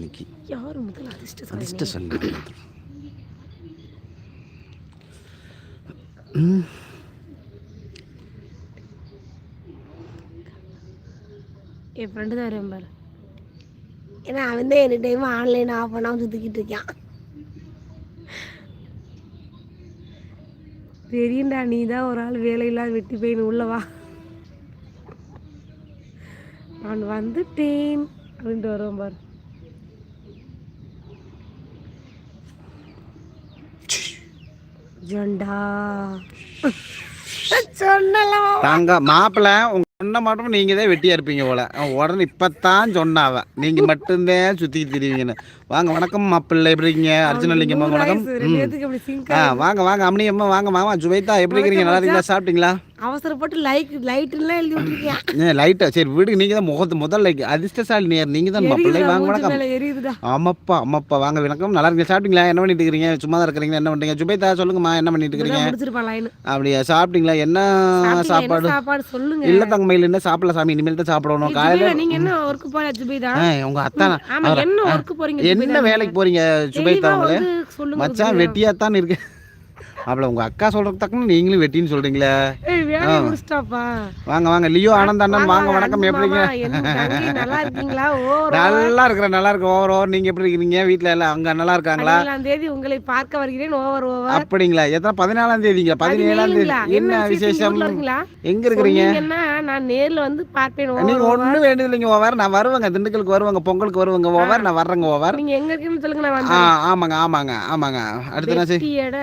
இன்னைக்கு. யார் முதல் அதிர்ஷ்டசாலி அதிர்ஷ்ட சொல்லி என் ஃப்ரெண்டு தான் பாரு. ஏன்னா அவன் தான் எனி டைம் ஆன்லைன் ஆஃப் பண்ணாமல் சுற்றிக்கிட்டு இருக்கான். தெரியும்டா நீ தான் ஒரு ஆள் வேலையில்லாத வெட்டி போயின்னு உள்ளவா நான் வந்துட்டேன். அப்படின்ட்டு வருவான் பாரு. ஜொண்டா தாங்க மாப்பிள்ள உங்க சொன்ன மட்டும் நீங்க தான் வெட்டியா இருப்பீங்க போல. உடனே இப்பத்தான் சொன்னாவ. நீங்க மட்டும்தான் சுத்தி திரிவீங்கன்னு. வாங்க வணக்கம் மாப்பிள்ளை. எப்படி இருக்கீங்க? அர்ஜுனலிங்கம் வணக்கம். ம். நேத்துக்கு அப்படி சிங்க் ஆ வாங்க வாங்க அம்மனி அம்மா வாங்க மாமா. ஜுவைத்தா எப்படி இருக்கிறீங்க நல்லா இருக்கீங்களா? சாப்பிட்டீங்களா? அவசரப்பட்டு லைக் லைட்லாம் எழுதி விட்டுருக்கேன் ஏ லைட்டா சரி வீடு நீங்க தான் முகத்து முதல் லைக் அதிர்ஷ்டசாலி நேர் நீங்க தான் மாப்பிள்ளை. வாங்க வணக்கம். மேல எரியுதுடா. ஆமாப்பா அம்மாப்பா வாங்க வணக்கம். நல்லா இருக்கீங்க? சாப்பிட்டீங்களா? என்ன பண்ணிட்டு இருக்கீங்க? சும்மா தான் இருக்கிறீங்க. என்ன பண்றீங்க? ஜுபைதா சொல்லுங்கம்மா. என்ன பண்ணிட்டு இருக்கிறீங்க லைன் அப்படியா? சாப்பிட்டீங்களா? என்ன சாப்பாடு? சாப்பாடு? சொல்லுங்க. இல்ல தங்கமையில் என்ன சாப்பிடல சாமி? இனிமேல் தான் சாப்பிடணும். காலையில ஜுபைதா, நீங்க என்ன ஒர்க் போற ஜுபைதா ஆ, உங்க அத்தான்? ஆமா என்ன ஒர்க் போறீங்க என்ன வேலைக்கு போறீங்க சுபைதா அவங்களே? மச்சான் வெட்டியா தான் இருக்கு அவள உங்க அக்கா சொல்றதுக்கு தக்கன நீங்களும் வெட்டின்னு சொல்றீங்களே. வாங்க வாங்க லியோ ஆனந்த் அண்ணன் வாங்க வணக்கம். எப்படி மாமா, இருக்கீங்க? என்ன தங்கி நல்லா இருக்கிறேன் நல்லா இருக்கேன். ஓவர் ஓவர் நீங்க எப்படி இருக்கீங்க? வீட்ல எல்லாம் அங்க நல்லா இருக்காங்களா? தேதி உங்களை பார்க்க வருகிறேன் ஓவர் ஓவர். அப்படிங்களா? எத்தனை பதினாலாம் தேதிங்களா? பதினேழாம் தேதி? என்ன விசேஷம்? எங்க இருக்கிறீங்க? நான் நேர்ல வந்து பார்ப்பேன் நீங்க ஒண்ணும் வேண்டியது இல்லைங்க ஓவர். நான் வருவேங்க திண்டுக்கலுக்கு வருவாங்க பொங்கலுக்கு வருவாங்க ஓவர். நான் வர்றேங்க ஓவர். நீங்க எங்க இருக்கீங்கன்னு சொல்லுங்க நான் ஆமாங்க ஆமாங்க ஆமாங்க. அடுத்து வெட்டியட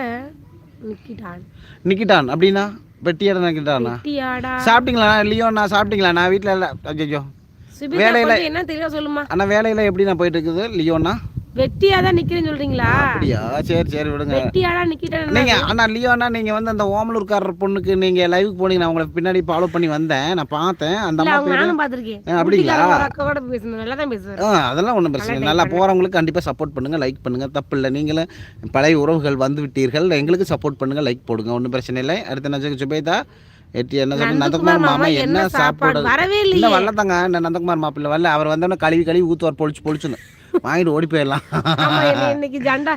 நிக்கிட்டான். நிக்கிட்டான். அப்படின்னா வெட்டியாட நிக்கிட்டானா? சாப்பிட்டீங்களா? லியோ நான் சாப்பிட்டீங்களா? நான் வீட்டில் இல்லை. ஐயோ வேலையில- என்ன தெரியும் சொல்லுமா? அண்ணா வேலையில எப்படி நான் போயிட்டு இருக்குது? லியோண்ணா? வெட்டியா தான் நிக்கிறேன்னு சொல்றீங்களா? அப்படியா? சரி சரி விடுங்க. வெட்டியாடா நிக்கிட்டேன் நீங்க அண்ணா லியோண்ணா நீங்க வந்து அந்த ஓமலூர்காரர் பொண்ணுக்கு நீங்க லைவுக்கு போனீங்க நான் உங்களை பின்னாடி ஃபாலோ பண்ணி வந்தேன். நான் பார்த்தேன். அந்த அம்மா நானும் பாத்திருக்கேன் அப்படிங்களா? அக்கா கூட பேசுனேன் நல்லா தான் பேசுவாரு. ஆ அதெல்லாம் ஒன்றும் பிரச்சனை இல்லை. நல்லா போகிறவங்களுக்கு கண்டிப்பாக சப்போர்ட் பண்ணுங்கள் லைக் பண்ணுங்கள் தப்பு இல்லை. நீங்களும் பழைய உறவுகள் வந்து விட்டீர்கள். எங்களுக்கு சப்போர்ட் பண்ணுங்கள் லைக் போடுங்க. ஒன்றும் பிரச்சனை இல்லை. அடுத்து என்ன சுபேதா எட்டி என்ன சொல்ற நந்தகுமார் மாமா என்ன சாப்பாடு? வரவே இல்லை வரலதாங்க இந்த நந்தகுமார் மாப்பிள்ளை வரல. அவர் வந்தோடனே கழுவி கழுவி ஊற்றுவார் பொழிச்சு பொழிச்சுன்னு வாங்கிட்டு ஓடி போயிடலாம். இன்னைக்கு ஜண்டா.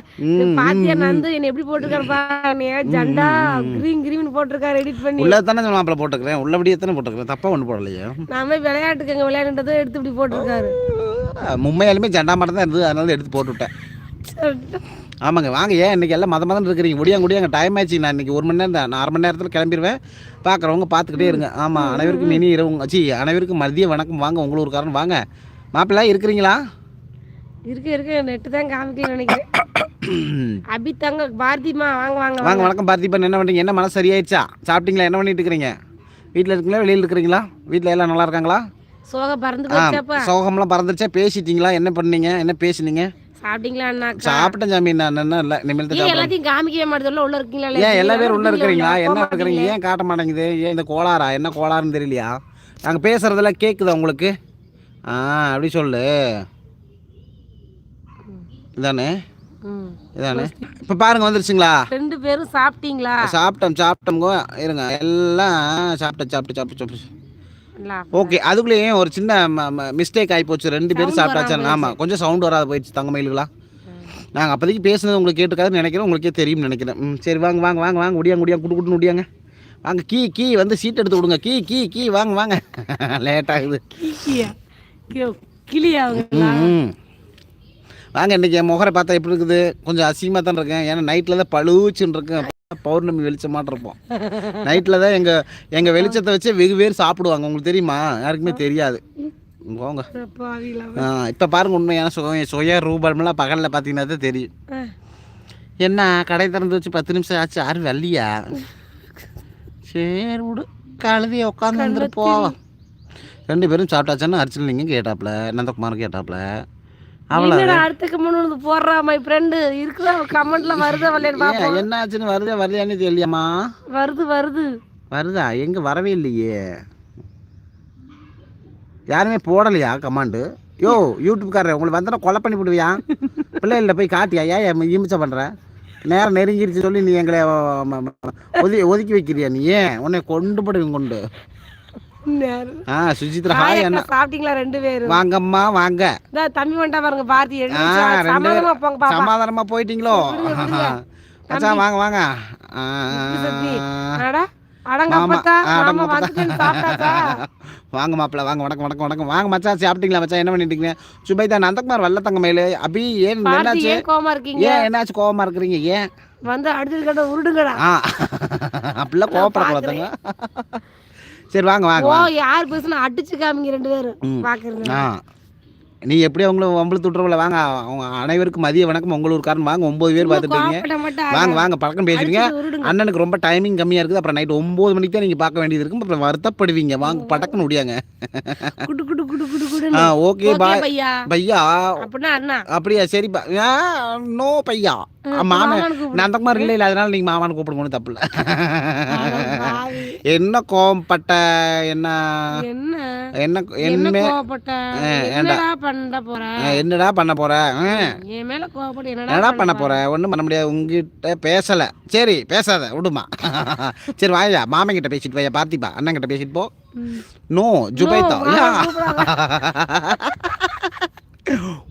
பாத்தியா நந்து என்ன எப்படி போட்டிருக்காருப்பா நீ ஜண்டா கிரீன் கிரீன் போட்டிருக்காரு எடிட் பண்ணி. உள்ள தானே மாப்பிள்ளை போட்டுக்கிறேன் உள்ளபடியே தானே போட்டுக்கிறேன் தப்பாக ஒன்றும் போடலையே. நாம விளையாட்டுக்கு எங்க விளையாடுன்றதை எடுத்து இப்படி போட்டிருக்காரு. மும்மையாலுமே ஜெண்டா மட்டும் தான் இருந்தது. அதனால எடுத்து போட்டு விட்டேன். ஆமாங்க வாங்க. ஏன் இன்னைக்கு எல்லாம் மத மதம் இருக்கிறீங்க? முடியாங்க முடியாங்க டைம் ஆச்சு. நான் இன்னைக்கு ஒரு மணி நேரம் தான். நான் அரை மணி நேரத்தில் கிளம்பிடுவேன் பார்க்குறவங்க பார்த்துக்கிட்டே இருங்க. ஆமாம் அனைவருக்கும் இனி இரவு. சி அனைவருக்கும் மதிய வணக்கம். வாங்க உங்கள் ஊருக்காரன் வாங்க. மாப்பிள்ளை இருக்கிறீங்களா? இருக்கு இருக்கு நெட்டு தான் காமிக்கல நினைக்கிறேன். அபி தங்க பாரதிமா வாங்க வாங்க வாங்க. வணக்கம் பார்த்திபன். என்ன பண்ணுறீங்க என்ன மனசு சரியாயிடுச்சா? சாப்பிட்டீங்களா? என்ன பண்ணிட்டு இருக்கிறீங்க? வீட்டில் இருக்கீங்களா? வெளியில் இருக்கிறீங்களா? வீட்டில் எல்லாம் நல்லா இருக்காங்களா? சோக பறந்து சோகம்லாம் பறந்துருச்சா? பேசிட்டீங்களா? என்ன பண்ணீங்க? என்ன பேசுனீங்க? சாப்பிட்டீங்களா சாப்பிட்டேன் சாமி நான் என்ன இல்லை இனிமேல் தான் எல்லாத்தையும் காமிக்கவே மாட்டேதுல உள்ள இருக்கீங்களா? ஏன் எல்லா பேரும் உள்ள இருக்கிறீங்களா? என்ன இருக்கிறீங்க? ஏன் காட்ட மாட்டேங்குது? ஏன் இந்த கோளாறா? என்ன கோளாறுன்னு தெரியலையா? நாங்கள் பேசுறதெல்லாம் கேட்குதா உங்களுக்கு? ஆ அப்படி சொல்லு. இதானே. இதானே? இப்போ பாருங்க வந்துருச்சுங்களா? ரெண்டு பேரும் சாப்பிட்டீங்களா? சாப்பிட்டோம் சாப்பிட்டோங்க இருங்க. எல்லாம் சாப்பிட்டேன் சாப்பிட்டு சாப்பிட்டு சாப்பிட்டு. ஓகே அதுக்குள்ளேயும் ஒரு சின்ன மிஸ்டேக் ஆகி போச்சு. ரெண்டு பேரும் சாப்பிட்டாச்சு. ஆமாம் கொஞ்சம் சவுண்ட் வராது போயிடுச்சு தங்க மயிலுகளா நாங்கள் அப்போதைக்கு பேசுனது உங்களுக்கு கேட்டுக்காதுன்னு நினைக்கிறேன். உங்களுக்கே தெரியும்னு நினைக்கிறேன். ம் சரி வாங்க வாங்க வாங்க வாங்க. முடியாங்க முடியாங்க குட்டு குட்டுன்னு முடியாங்க வாங்க கீ கீ வந்து சீட் எடுத்து விடுங்க. கீ கீ கீ வாங்க வாங்க. லேட் ஆகுது. கிளியா ம் வாங்க இன்றைக்கி என் முகரை பார்த்தா எப்படி இருக்குது? கொஞ்சம் அசிங்கமாக தான் இருக்கேன். ஏன்னா நைட்டில் தான் பழுச்சுன்னு இருக்கேன். பௌர்ணமி வெளிச்சமாட்டு இருப்போம். நைட்டில் தான் எங்கள் எங்கள் வெளிச்சத்தை வச்சு வெகு பேர் சாப்பிடுவாங்க. உங்களுக்கு தெரியுமா? யாருக்குமே தெரியாது. போங்க. இப்போ பாருங்க உண்மையான சுய சுய ரூபம்லாம் பகலில் பார்த்தீங்கன்னா தான் தெரியும். என்ன? கடை திறந்து வச்சு பத்து நிமிஷம் ஆச்சு. யாரும் வரலையா? சரி விடு. கழுதியை உட்காந்து வந்துட்டு போவோம் ரெண்டு பேரும் சாப்பிட்டாச்சான்னு அரிச்சல் கேட்டாப்புல. நந்தகுமார் கேட்டாப்புல. அடுத்த கமெண்ட் போடுறா மை ஃப்ரெண்டு இருக்குதா? கமெண்ட்ல வருதா வரலையான்னு பாப்போம் என்ன ஆச்சுன்னு வருதா வரலையான்னு வருது வருது. வருதா? எங்கே வரவே இல்லையே. யாருமே போடலையா கமாண்டு யோ யூடியூப்காரர் உங்களுக்கு வந்தா கொலை பண்ணி விடுவியா? பிள்ளைகள்ட்ட போய் காட்டியா? ஏன் இமிச்ச பண்ணுற நேரம் நெருங்கிருச்சு சொல்லி நீ எங்களை ஒதுக்கி ஒதுக்கி வைக்கிறியா நீ? ஏன்? உன்னை கொண்டு போடுவீங்க கொண்டு. ஆ சுஜித்ரா ஹாய் அண்ணா. சாப்பிட்டீங்களா ரெண்டு பேரும்? வாங்கம்மா வாங்க. தம்பி வந்துட்டா பாருங்க ரெண்டு சமாதானமா போங்க சமாதானமா போயிட்டீங்களோ? மச்சான் வாங்க வாங்க. வாங்க மாப்பிள்ள வாங்க வணக்கம் வணக்கம் வணக்கம். வாங்க மச்சான் சாப்பிட்டீங்களா மச்சான்? என்ன பண்ணிட்டு இருக்கீங்க? சுபைதா நந்தகுமார் வல்ல தங்க மயிலு அபி ஏன் என்னாச்சு? கோவமா இருக்கீங்க? ஏன் என்னாச்சு கோவமா இருக்கிறீங்க? ஏன்? வந்து அடுத்தது கேட்ட உருடுங்கடா. அப்படிலாம் கோவப்படக்கூடாதுங்க. சரி வாங்க வாங்க ஓ. யார் பேசுனா அடிச்சு காமிங்க ரெண்டு பேரும். பாக்குறது ஆ. நீ எப்படி அவங்கள வம்பளத்து விட்டுறவில்ல வாங்க அவங்க அனைவருக்கும் மதிய வணக்கம். உங்களூர்காரன் வாங்க ஒம்பது பேர் மாட்டா வாங்க வாங்க பழக்கம் பேசுறீங்க அண்ணனுக்கு ரொம்ப டைமிங் கம்மியாக இருக்குது. அப்புறம் நைட் ஒம்பது மணிக்கு தான் நீங்கள் பார்க்க வேண்டியது இருக்கும். அப்புறம் வருத்தப்படுவீங்க. வாங்க படக்குன்னு முடியாங்க ஆ ஓகே பாய். பையா. அப்படியா சரிப்பா நோ பையா. மாமன். நான் அந்த மாதிரி இல்லை அதனால நீங்கள் மாமான்னு கூப்பிடுங்க தப்பு இல்லை. என்ன கோவப்பட்ட என்ன? என்ன? என்ன என்ன என்ன கோவப்பட்ட? என்னடா பண்ண போற? என்னடா பண்ண போற? என் மேல கோவப்பட்டு என்னடா பண்ண போற? ஒன்றும் பண்ண முடியாது. உங்ககிட்ட பேசல. சரி பேசாத விடுமா. சரி வாயா மாமன் கிட்ட பேசிட்டு வாயா பார்த்திப்பா அண்ணன் கிட்ட பேசிட்டு போ. நோ ஜுபைதா மாமா யா. கூப்பிடாத.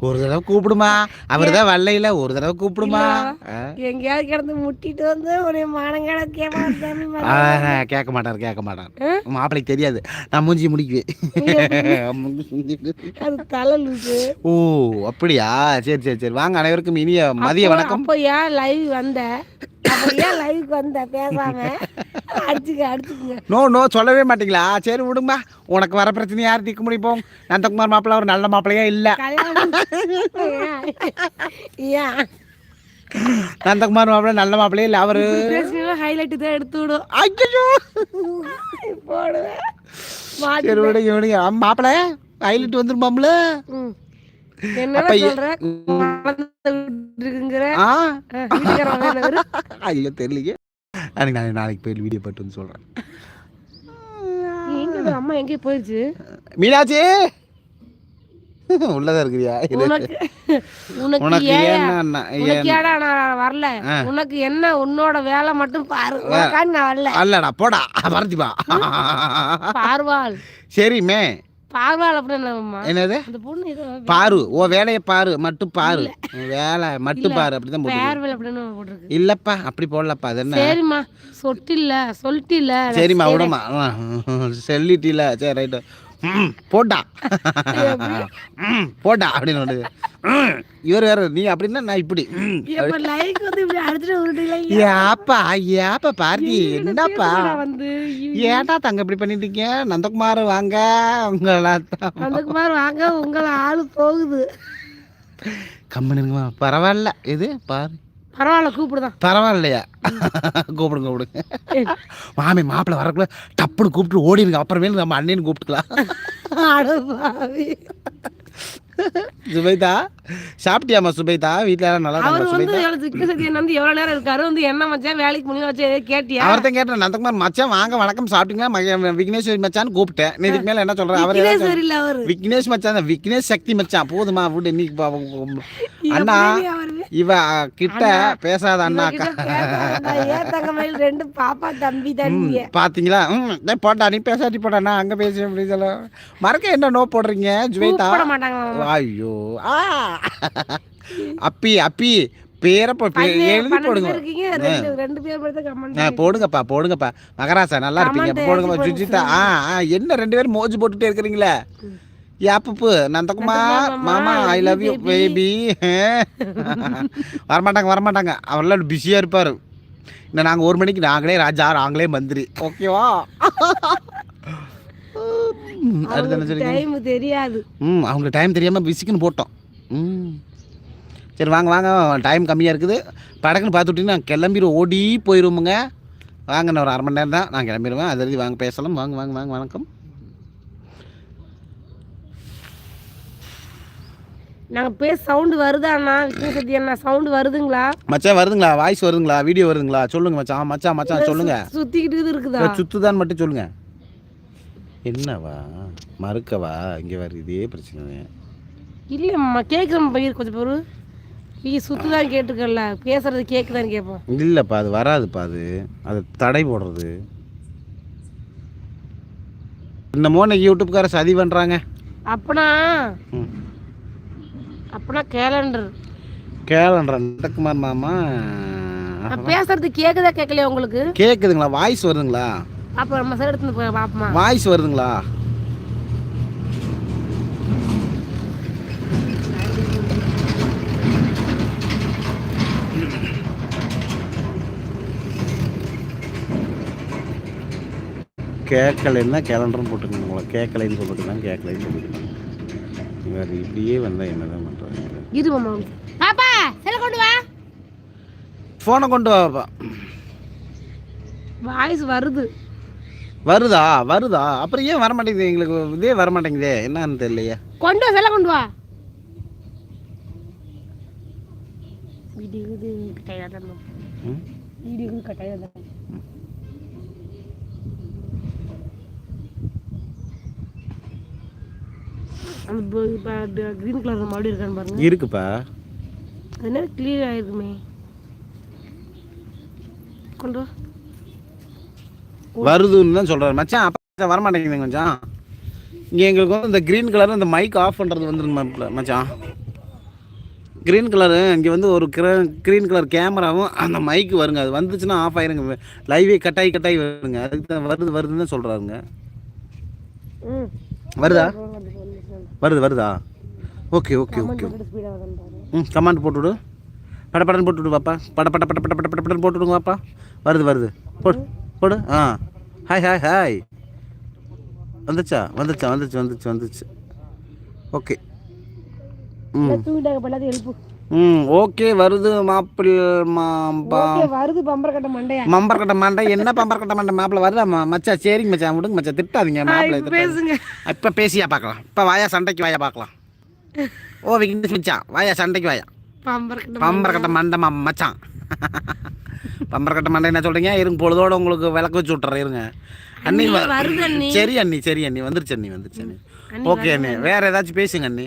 ஒரு தடவை கூப்பிடுமா? அவர் தான் வரலையில ஒரு தடவை கூப்பிடுமா. எங்கேயாவது கிடந்து முட்டிட்டு வந்து ஒரு. ஆ, கேட்க மாட்டார் கேட்க மாட்டார். மாப்பிள்ளைக்கு தெரியாது. நான் மூஞ்சி முடிக்குவேன். ஓ அப்படியா? சரி சரி சரி. வாங்க அனைவருக்கும் இனிய மதிய வணக்கம். அப்போ ஏன் லைவ் வந்த? ஏன் லைவுக்கு வந்த பேசாம அடிச்சுக்க அடிச்சுக்குங்க. நோ நோ சொல்லவே மாட்டீங்களா? சரி விடுமா உனக்கு வர பிரச்சனை யார் தீர்க்க முடிப்போம் நந்தகுமார் மாப்பிள்ள ஒரு நல்ல மாப்பிள்ளையா இல்லை. ஏன்? நந்தகுமார் மாப்பிள்ள நல்ல மாப்பிள்ளையே இல்லை அவரு. ஹைலைட் தான் எடுத்து விடும். ஐயோ போடுவேன். சரி விடுங்க விடுங்க. மாப்பிள்ள ஹைலைட் வந்துருமாம்ல? ஐயோ தெரியலையே. நாளைக்கு நாளைக்கு நாளைக்கு போய் வீடியோ போட்டு வந்து சொல்கிறேன் எங்க இது? அம்மா எங்கேயோ போயிடுச்சு? மீனாட்சி! உள்ளதா இருக்கிறியா? இரு. உனக்கு ஏடா நான் வரல? உனக்கு என்ன உன்னோட வேலை மட்டும் பாரு. நான் வரல. அல்லடா போடா. பரத்திப்பா பார்வாள். சரிமே என்னது? பாரு ஓ வேலையை பாரு மட்டும் பாரு. வேலை மட்டும் பாரு அப்படிதான் போட்டு இல்லப்பா அப்படி போடலப்பா அது என்ன? சரிம்மா சொட்டில்ல சொல்லிட்டில்ல சரிம்மா விடமா சொல்லிட்டில சரி ரைட்டு போட்டா. போட்டா அப்படின்னு ஒன்று இவர் வேற நீ அப்படின்னா நான் இப்படி. ஏப்பா ஏப்பா பார்த்தி என்னப்பா? வந்து? ஏன்டா தங்க இப்படி பண்ணிட்டீங்க நந்தகுமார் வாங்க. உங்களா அந்த குமார் வாங்க உங்களை ஆளு போகுது. கம்பெனிங்கம்மா பரவாயில்ல. இது பாரு. பரவாயில்ல கூப்பிடுதான் பரவாயில்லையா? கூப்பிடுங்க கூப்பிடுங்க. மாமி மாப்பிள்ளை வரக்குள்ள டப்புன்னு கூப்பிட்டு ஓடிடுங்க. அப்புறமேல நம்ம அண்ணன் கூப்பிட்டுக்கலாம். அட பாவி. சுபைதா சாப்பிட்டியாம்மா சுபைதா? வீட்டில் எல்லாம் நல்லா அவர் வந்து திக்கு சத்தியன் வந்து எவ்வளவு நேரம் இருக்காரு? வந்து என்ன மச்சான் வேலைக்கு முடிவு வச்சு கேட்டியா? அவர்தான் கேட்டேன் நந்தகுமார் மச்சான் வாங்க வணக்கம் சாப்பிட்டீங்களா? விக்னேஸ்வரி மச்சான்னு கூப்பிட்டேன். நீ இதுக்கு மேலே என்ன சொல்கிறேன் அவர் இல்ல அவரு. விக்னேஷ் மச்சான். விக்னேஷ் சக்தி மச்சான். போதுமா விடு நீ அண்ணா இவ கிட்ட பேசாத அண்ணா. ரெண்டு பாப்பா தம்பி தம்பிய பாத்தீங்களா? போட்டா நீ பேசாட்டி போட்டா நான் அங்க பேசி அப்படி சொல்ல. மறக்க என்ன நோ போடுறீங்க ஜுவேதா. ஐயோ ஆ. அப்பி அப்பி. பேரை எழுதி போடுங்க. போடுங்கப்பா போடுங்கப்பா. மகராசா நல்லா இருப்பீங்க. போடுங்கப்பா சுஜிதா ஆ ஆ என்ன ரெண்டு பேரும் மோஜு போட்டுட்டே இருக்கிறீங்களே? யாப்பு நந்தகுமார் மாமா ஐ லவ் யூ பேபி வரமாட்டாங்க வரமாட்டாங்க. அவரெல்லாம் பிஸியாக இருப்பார். இன்னும் நாங்கள் ஒரு மணிக்கு நாங்களே ராஜா நாங்களே மந்திரி. ஓகேவா ம், அடுத்து என்ன சொல்றீங்க டைம் தெரியாது. ம் அவங்க டைம் தெரியாமல் பிஸிக்குன்னு போட்டோம். ம். சரி வாங்க வாங்க டைம் கம்மியாக இருக்குது. படக்குன்னு பார்த்து விட்டீங்கன்னா நான் கிளம்பிடுவோம் ஓடி போயிடுவோமுங்க வாங்க நான் ஒரு அரை மணி நேரம் தான் நான் கிளம்பிடுவேன் அது வாங்க பேசலாம். வாங்க வாங்க வாங்க வணக்கம். நாங்க பேச சவுண்ட் வருதாண்ணா விஷ்ணு சக்தி அண்ணா சவுண்ட் வருதுங்களா? மச்சான் வருதுங்களா? வாய்ஸ் வருதுங்களா? வீடியோ வருதுங்களா? சொல்லுங்க மச்சான். மச்சான் மச்சான் சொல்லுங்க. சுத்திக்கிட்டு இருக்குதா? சுத்துதான் மட்டும் சொல்லுங்க. என்னவா? மறுக்கவா? இங்கே வர இதே பிரச்சனை இல்லம்மா கேட்குறோம் பயிர் கொஞ்சம் பொறு. நீ சுத்துதான் கேட்டுக்கல. பேசுறது கேக்குதான்னு கேட்போம் இல்லைப்பா அது வராதுப்பா அது. அது தடை போடுறது. என்னமோ இன்னைக்கு யூடியூப்கார சதி பண்ணுறாங்க அப்பனா? அப்பனா கேலண்டர் கேளன்றேன் நந்தகுமார் மாமா பேசுறது கேக்குதா கேட்கலையா உங்களுக்கு? கேட்குதுங்களா வாய்ஸ் வருதுங்களா? அப்ப நம்ம சைடு எடுத்து போய் பாப்போமா? வாய்ஸ் வருதுங்களா? கேட்கலைன்னா கேலண்டர்னு போட்டுக்கோங்க உங்களை. கேட்கலைன்னு சொல்லிட்டுதான் கேட்கலைன்னு சொல்லிட்டுதான் வேறு இப்படியே வந்தால் என்னதான் பண்ணுறாங்க இரு மாமா. பாப்பா செல்ல கொண்டு வா. ஃபோனை கொண்டு வாப்பா வாய்ஸ் வருது. வருதா? வருதா? அப்புறம் ஏன் வர மாட்டேங்குது எங்களுக்கு இதே வர மாட்டேங்குதே என்னன்னு தெரியலையே. கொண்டு வா செல்ல கொண்டு வா. க்ரீன் கலர் மறுபடியும் இருக்கான்னு பாருங்க. இருக்குப்பா. என்ன? கிளியர் ஆயிருக்குமே கொண்டு வா. வருதுன்னு தான் சொல்கிறாரு மச்சான் அப்போ வர மாட்டேங்குது மச்சான் இங்கே எங்களுக்கு வந்து இந்த க்ரீன் கலர் இந்த மைக் ஆஃப் பண்ணுறது வந்துருங்க மச்சான். க்ரீன் கலரு இங்கே வந்து ஒரு க்ரீன் கலர் கேமராவும் அந்த மைக்கு வருங்க. அது வந்துச்சுன்னா ஆஃப் ஆயிருங்க. லைவே கட்டாயி கட்டாயி வருங்க. அதுக்கு தான் வருது வருதுன்னு தான் சொல்கிறாருங்க வருதா? வருது வருதா ஓகே ஓகே ஓகே ம் கமாண்ட் போட்டுவிடு. பட படன்னு போட்டுவிடு பாப்பா. பட பட பட பட பட பட படன்னு போட்டுவிடுங்க பாப்பா. வருது வருது. போடு போடு. ஆ. ஹாய் ஹாய் ஹாய் வந்துச்சா? வந்துச்சா வந்துச்சு வந்துச்சு வந்துச்சு. ஓகே ம். ஓகே வருது மாப்பிள் வருது பம்பர கட்ட மண்டையா மம்பர் கட்ட மாண்டை. என்ன பம்பர் கட்ட மாண்டை மாப்பிள்ள? வருதா ம- மச்சான் சரிங்க மச்சான் விடுங்க மச்சான் திட்டாதீங்க மாப்பிள்ளை. பேசுங்க. இப்போ பேசியா பார்க்கலாம். இப்போ வாயா சண்டைக்கு வாயா பார்க்கலாம். ஓ விக்னேஷ் மச்சான் வாயா சண்டைக்கு வாயா. பம்பர கட்ட மண்டை. மச்சான். பம்பரக்கட்ட மண்டை என்ன சொல்கிறீங்க இருங்க பொழுதோட உங்களுக்கு விளக்கு வச்சு விட்றேன் இருங்க. அண்ணி. சரி அண்ணி சரி அண்ணி. வந்துருச்சு அண்ணி வந்துருச்சு அண்ணி. ஓகே அண்ணி. வேற ஏதாச்சும் பேசுங்க அண்ணி.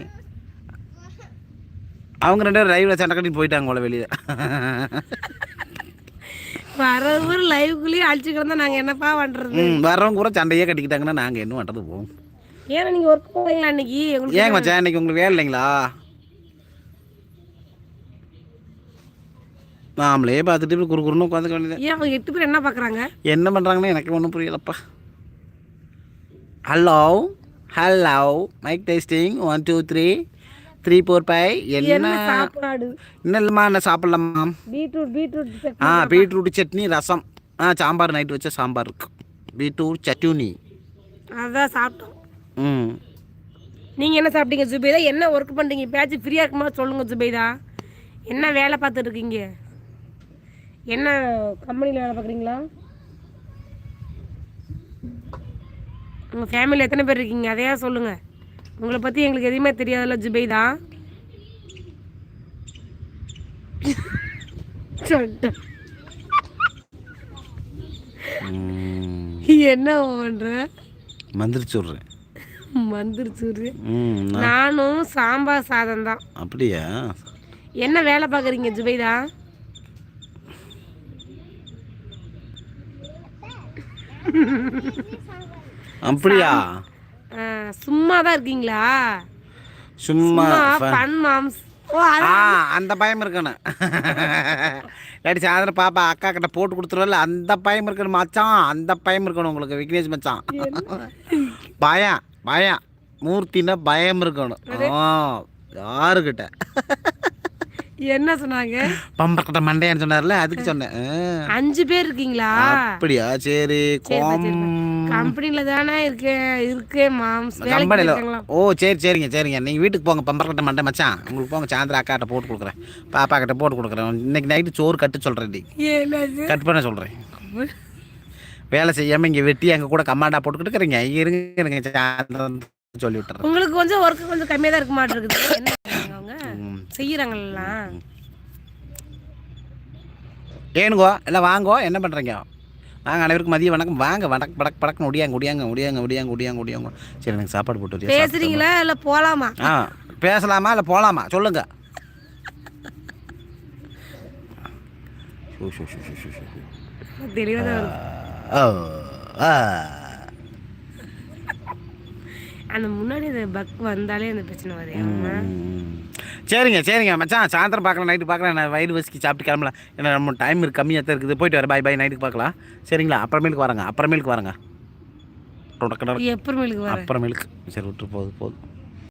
அவங்க ரெண்டு பேரும் ரயில்வே சண்டை கட்டி போயிட்டாங்க போல வெளியே. வரவு லைவ்குள்ளேயே அழிச்சு கிடந்தா நாங்க என்னப்பா பண்றது? ம் வர்றவங்க கூட சண்டையே கட்டிக்கிட்டாங்கன்னா நாங்கள் என்ன பண்ணுறது போவோம் ஏன்னா நீங்க ஒர்க் போறீங்களா அன்னைக்கு? ஏங்க மச்சான் இன்னைக்கு உங்களுக்கு வேலை இல்லைங்களா? நாமளே பார்த்துட்டு இப்படி குறு குறுன்னு உட்காந்துக்க வேண்டியது. ஏன் அவங்க எட்டு பேர் என்ன பாக்குறாங்க என்ன பண்ணுறாங்கன்னு எனக்கு ஒன்றும் புரியலப்பா. Hello hello mic testing one two three three four five என்ன? சாப்பாடு? என்ன இல்லைம்மா என்ன சாப்பிட்லாமா? பீட்ரூட் பீட்ரூட் ஆ பீட்ரூட் சட்னி ரசம். ஆ சாம்பார் நைட்டு வச்ச சாம்பார் இருக்கு. பீட்ரூட் சட்னி. அதான் சாப்பிட்டோம். ம். நீங்க என்ன சாப்பிட்டீங்க ஜுபைதா என்ன ஒர்க் பண்றீங்க? பேச்சு ஃப்ரீயா இருக்குமா? சொல்லுங்க ஜுபைதா என்ன வேலை பார்த்துட்டு இருக்கீங்க? என்ன கம்பெனியில் வேலை பார்க்குறீங்களா? உங்கள் ஃபேமிலியில் எத்தனை பேர் இருக்கீங்க? அதையா சொல்லுங்க. உங்களை பற்றி எங்களுக்கு எதுவுமே தெரியாதுல்ல ஜுபைதா சொல்லிட்டேன். ம், என்ன பண்ற? மந்திரிச்சு விட்றேன் வந்துருச்சு ம் நான்- நானும் சாம்பார் சாதம் தான். அப்படியா? என்ன வேலை பார்க்குறீங்க ஜுபைதா அப்படியா? சும்மா தான் இருக்கீங்களா? சும்மா ஃபன் மாம்ஸ். அந்த பயம் இருக்கணும். இல்லாட்டி சாயந்தரம் பாப்பா அக்கா கிட்ட போட்டு கொடுத்துருவல அந்த பயம் இருக்கணும் மச்சான். அந்த பயம் இருக்கணும் உங்களுக்கு விக்னேஷ் மச்சான். பயம் பயம். மூர்த்தின்னா பயம் இருக்கணும். ஆ யாருக்கிட்ட? என்ன சொன்னாங்க? பம்பரக்கட்ட மண்டையான்னு சொன்னார்ல அதுக்கு சொன்னேன். அஞ்சு பேர் இருக்கீங்களா? அப்படியா? சரி கோம். கம்பெனில தானே இருக்கேன். இருக்கேன் மாம்ஸ் போயிருக்காங்களா? ஓ சரி சரிங்க சரிங்க. நீங்கள் வீட்டுக்கு போங்க பம்பரக்கட்ட மண்டை மச்சான். உங்களுக்கு போங்க சாயந்தரம் அக்காட்ட போட்டு கொடுக்குறேன். பாப்பா கிட்ட போட்டு கொடுக்குறேன். இன்னைக்கு நைட்டு சோறு கட்டு என்னது? கட் பண்ண சொல்கிறேன் வேலை செய்யாமல் இங்கே வெட்டி அங்கே கூட கமாண்டா போட்டுக்கிட்டு இருக்கிறீங்க. இருங்க இருங்க சாயந்தரம் சொல்லி விட்டுறேன். உங்களுக்கு கொஞ்சம் ஒர்க் கொஞ்சம் கம்மியாக தான் இருக்க பண்றாங்க அவங்க ம். செய்யறாங்கல்லாம் ஏனுங்கோ எல்லாம் வாங்கோ என்ன பண்ணுறீங்க வாங்க அனைவருக்கும் மதிய வணக்கம். வாங்க வடக் படக் படக்குன்னு ஒடியாங்க ஒடியாங்க ஒடியாங்க ஒடியாங்க ஒடியாங்க ஒடியாங்க. சரி எனக்கு சாப்பாடு போட்டு? பேசுறீங்களா இல்லை போலாமா? ஆ பேசலாமா இல்லை போகலாமா சொல்லுங்க. தெளிவாக வருது ஓ ஆ. அந்த முன்னாடி அந்த பக் வந்தாலே அந்த பிரச்சனை வருது. ஆமா. ம். சரிங்க சரிங்க. மச்சான் சாயந்தரம் பார்க்கலாம் நைட்டு பார்க்கலாம். நான் வயிறு வசிக்கு சாப்பிட்டு கிளம்பலாம். ஏன்னா நம்ம டைம் இருக்கு கம்மியாக தான் இருக்குது. போயிட்டு வரேன் பாய் பாய் நைட்டுக்கு பார்க்கலாம். சரிங்களா? அப்புறமேலுக்கு வரேங்க அப்புறமேலுக்கு வரேங்க. வர? அப்புறமேலுக்கு. சரி விட்டு போகுது போதும்.